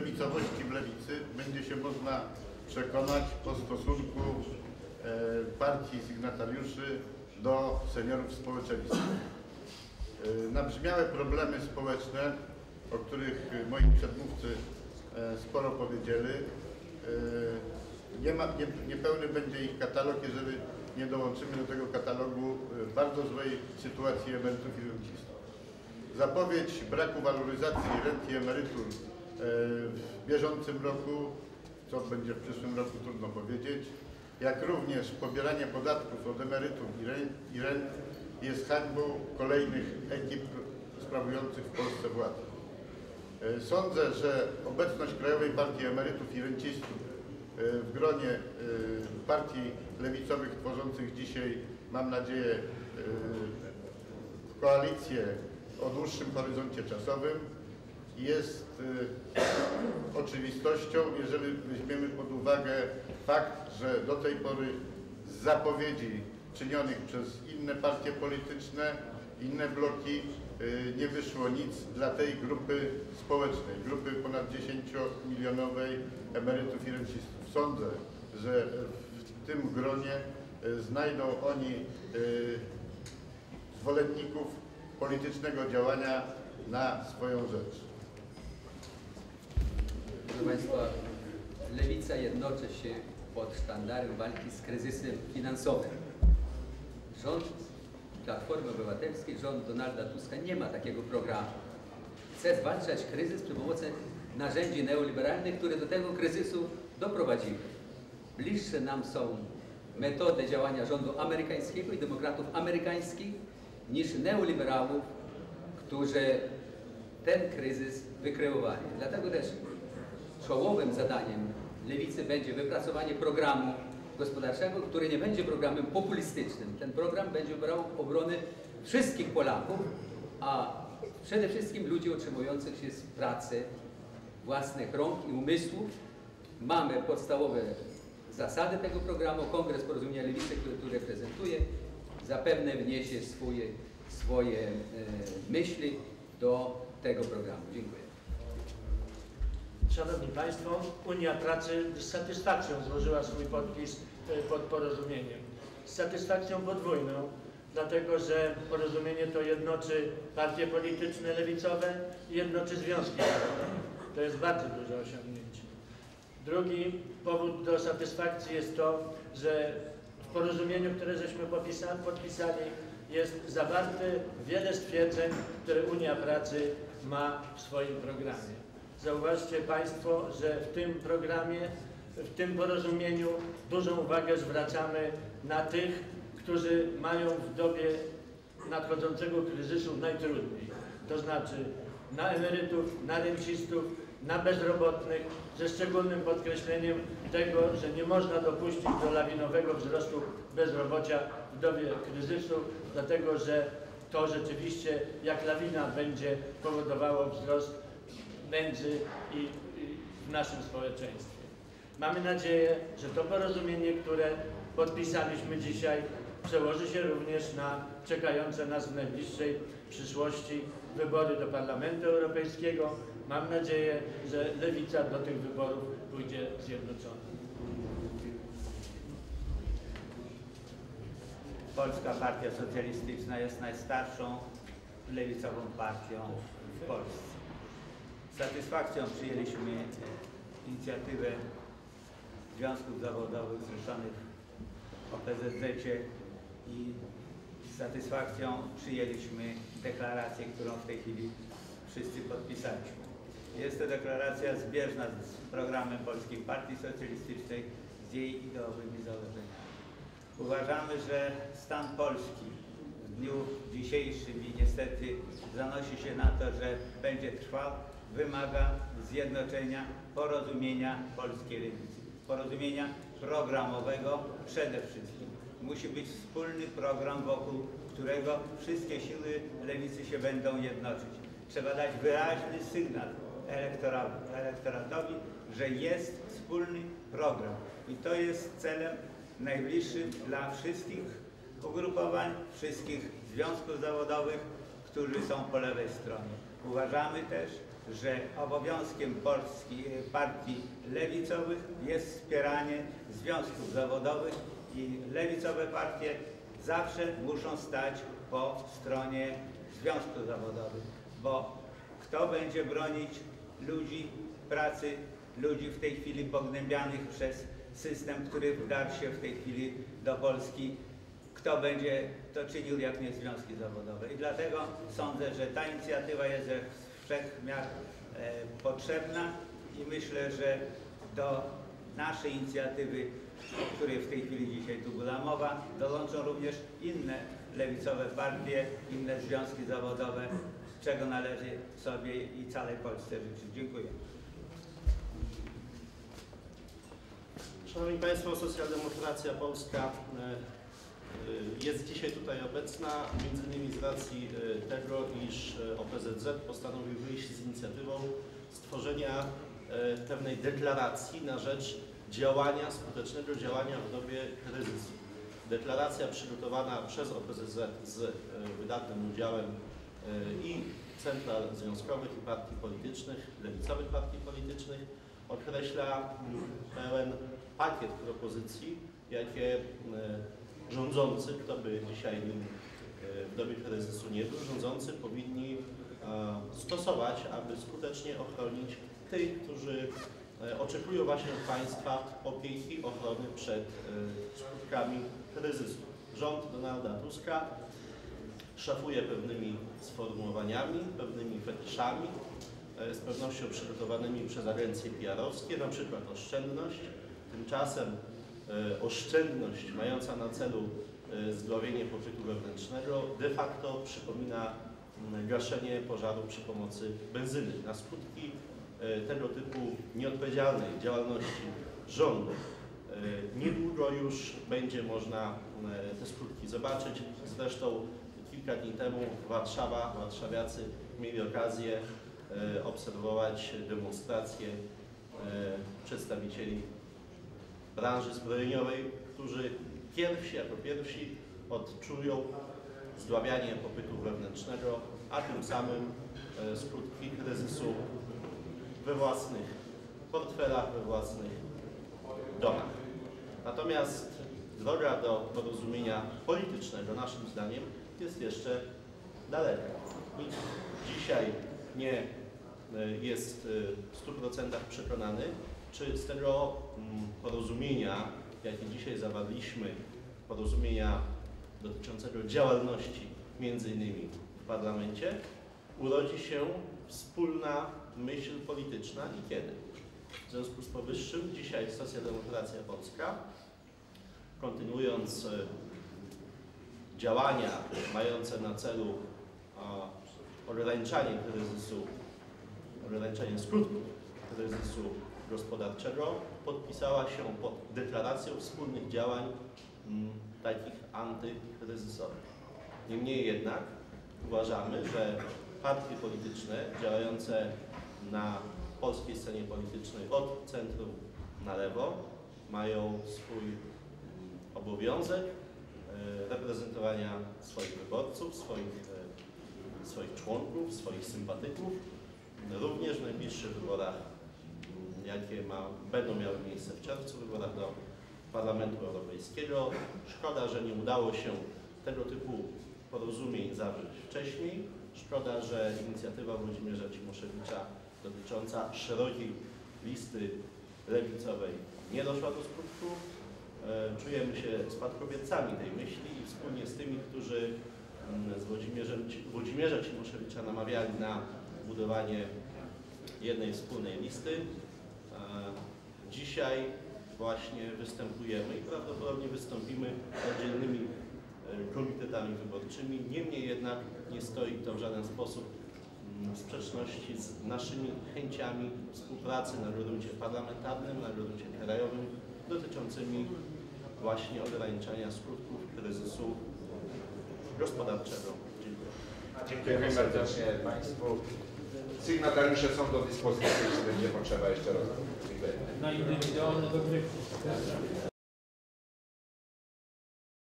lewicowości w lewicy będzie się można przekonać po stosunku e, partii sygnatariuszy do seniorów społeczeństwa. Nabrzmiałe problemy społeczne, o których moi przedmówcy e, sporo powiedzieli, e, nie ma, nie, niepełny będzie ich katalog, jeżeli nie dołączymy do tego katalogu bardzo złej sytuacji emerytów i rencistów. Zapowiedź braku waloryzacji rent i emerytur w bieżącym roku, co będzie w przyszłym roku trudno powiedzieć, jak również pobieranie podatków od emerytów i rent, jest hańbą kolejnych ekip sprawujących w Polsce władzę. E, Sądzę, że obecność Krajowej Partii Emerytów i Rencistów e, w gronie e, partii lewicowych tworzących dzisiaj, mam nadzieję, e, koalicję o dłuższym horyzoncie czasowym jest e, oczywistością, jeżeli weźmiemy pod uwagę fakt, że do tej pory z zapowiedzi czynionych przez inne partie polityczne, inne bloki y, nie wyszło nic dla tej grupy społecznej, grupy ponad 10-milionowej emerytów i rencistów. Sądzę, że w tym gronie y, znajdą oni y, zwolenników politycznego działania na swoją rzecz. Proszę Państwa, Lewica jednoczy się pod sztandarem walki z kryzysem finansowym. Rząd Platformy Obywatelskiej, rząd Donalda Tuska nie ma takiego programu. Chce zwalczać kryzys przy pomocy narzędzi neoliberalnych, które do tego kryzysu doprowadziły. Bliższe nam są metody działania rządu amerykańskiego i demokratów amerykańskich niż neoliberałów, którzy ten kryzys wykreowali. Dlatego też czołowym zadaniem Lewicy będzie wypracowanie programu gospodarczego, który nie będzie programem populistycznym. Ten program będzie brał obrony wszystkich Polaków, a przede wszystkim ludzi otrzymujących się z pracy własnych rąk i umysłów. Mamy podstawowe zasady tego programu. Kongres Porozumienia Lewicy, który tu reprezentuję, zapewne wniesie swoje, swoje e, myśli do tego programu. Dziękuję. Szanowni Państwo, Unia Pracy z satysfakcją złożyła swój podpis e, pod porozumieniem. Z satysfakcją podwójną, dlatego że porozumienie to jednoczy partie polityczne lewicowe i jednoczy związki zawodowe. To jest bardzo duże osiągnięcie. Drugi powód do satysfakcji jest to, że w porozumieniu, które żeśmy podpisali, jest zawarte wiele stwierdzeń, które Unia Pracy ma w swoim programie. Zauważcie Państwo, że w tym programie, w tym porozumieniu dużą uwagę zwracamy na tych, którzy mają w dobie nadchodzącego kryzysu najtrudniej. To znaczy na emerytów, na rencistów, na bezrobotnych, ze szczególnym podkreśleniem tego, że nie można dopuścić do lawinowego wzrostu bezrobocia w dobie kryzysu, dlatego że to rzeczywiście jak lawina będzie powodowało wzrost nędzy i, i w naszym społeczeństwie. Mamy nadzieję, że to porozumienie, które podpisaliśmy dzisiaj, przełoży się również na czekające nas w najbliższej przyszłości wybory do Parlamentu Europejskiego. Mam nadzieję, że Lewica do tych wyborów pójdzie zjednoczona. Polska Partia Socjalistyczna jest najstarszą lewicową partią w Polsce. Satysfakcją przyjęliśmy e, inicjatywę Związków Zawodowych zrzeszonych w OPZZ i z satysfakcją przyjęliśmy deklarację, którą w tej chwili wszyscy podpisaliśmy. Jest to deklaracja zbieżna z programem Polskiej Partii Socjalistycznej, z jej ideowymi założeniami. Uważamy, że stan Polski w dniu dzisiejszym i niestety zanosi się na to, że będzie trwał, wymaga zjednoczenia, porozumienia polskiej lewicy. Porozumienia programowego przede wszystkim. Musi być wspólny program, wokół którego wszystkie siły lewicy się będą jednoczyć. Trzeba dać wyraźny sygnał elektora- elektoratowi, że jest wspólny program. I to jest celem najbliższym dla wszystkich ugrupowań, wszystkich związków zawodowych, którzy są po lewej stronie. Uważamy też, że obowiązkiem Polski, partii lewicowych jest wspieranie związków zawodowych i lewicowe partie zawsze muszą stać po stronie związków zawodowych, bo kto będzie bronić ludzi pracy, ludzi w tej chwili pognębianych przez system, który wdarł się w tej chwili do Polski, kto będzie to czynił, jak nie związki zawodowe. I dlatego sądzę, że ta inicjatywa jest ze wszech miar e, potrzebna i myślę, że do naszej inicjatywy, o której w tej chwili dzisiaj tu była mowa, dołączą również inne lewicowe partie, inne związki zawodowe, czego należy sobie i całej Polsce życzyć. Dziękuję. Szanowni Państwo, Socjaldemokracja Polska e, jest dzisiaj tutaj obecna, innymi z racji e, tego, iż e, OPZZ postanowił wyjść z inicjatywą stworzenia pewnej deklaracji na rzecz działania, skutecznego działania w dobie kryzysu. Deklaracja przygotowana przez OPZZ z wydatnym udziałem i central związkowych i partii politycznych, lewicowych partii politycznych, określa pełen pakiet propozycji, jakie rządzący, kto by dzisiaj nim e, w dobie kryzysu nie był, rządzący powinni e, stosować, aby skutecznie ochronić tych, którzy e, oczekują właśnie od państwa opieki, ochrony przed skutkami kryzysu. Rząd Donalda Tuska szafuje pewnymi sformułowaniami, pewnymi fetyszami, z pewnością przygotowanymi przez agencje PR-owskie, na przykład oszczędność. Tymczasem oszczędność mająca na celu e, zdrowienie popytu wewnętrznego de facto przypomina gaszenie pożaru przy pomocy benzyny. Na skutki e, tego typu nieodpowiedzialnej działalności rządu e, niedługo już będzie można e, te skutki zobaczyć. Zresztą kilka dni temu Warszawa, warszawiacy mieli okazję e, obserwować demonstracje e, przedstawicieli branży zbrojeniowej, którzy pierwsi jako pierwsi odczują zdławianie popytu wewnętrznego, a tym samym e, skutki kryzysu we własnych portfelach, we własnych domach. Natomiast droga do porozumienia politycznego, naszym zdaniem, jest jeszcze daleka. Nikt dzisiaj nie e, jest e, w 100% przekonany, czy z tego mm, porozumienia, jakie dzisiaj zawarliśmy, porozumienia dotyczącego działalności między innymi w parlamencie, urodzi się wspólna myśl polityczna i kiedy. W związku z powyższym dzisiaj Socjaldemokracja Polska, kontynuując e, działania mające na celu ograniczanie kryzysu, ograniczanie skutków kryzysu gospodarczego, podpisała się pod deklaracją wspólnych działań m, takich antykryzysowych. Niemniej jednak uważamy, że partie polityczne działające na polskiej scenie politycznej od centrum na lewo mają swój obowiązek e, reprezentowania swoich wyborców, swoich, e, swoich członków, swoich sympatyków, również w najbliższych wyborach, jakie ma, będą miały miejsce w czerwcu, wyborach do Parlamentu Europejskiego. Szkoda, że nie udało się tego typu porozumień zawrzeć wcześniej. Szkoda, że inicjatywa Włodzimierza Cimoszewicza dotycząca szerokiej listy lewicowej nie doszła do skutku. E, Czujemy się spadkobiercami tej myśli i wspólnie z tymi, którzy mm, z Włodzimierzem, Włodzimierza Cimoszewicza namawiali na budowanie jednej wspólnej listy. E, Dzisiaj właśnie występujemy i prawdopodobnie wystąpimy oddzielnymi e, komitetami wyborczymi. Niemniej jednak nie stoi to w żaden sposób mm, w sprzeczności z naszymi chęciami współpracy na gruncie parlamentarnym, na gruncie krajowym dotyczącymi właśnie ograniczania skutków kryzysu gospodarczego. Dziękuję. Dziękujemy serdecznie Państwu. Sygnatariusze są do dyspozycji, jeśli będzie potrzeba jeszcze raz. Dziękuję. na indywidualne dogrywki.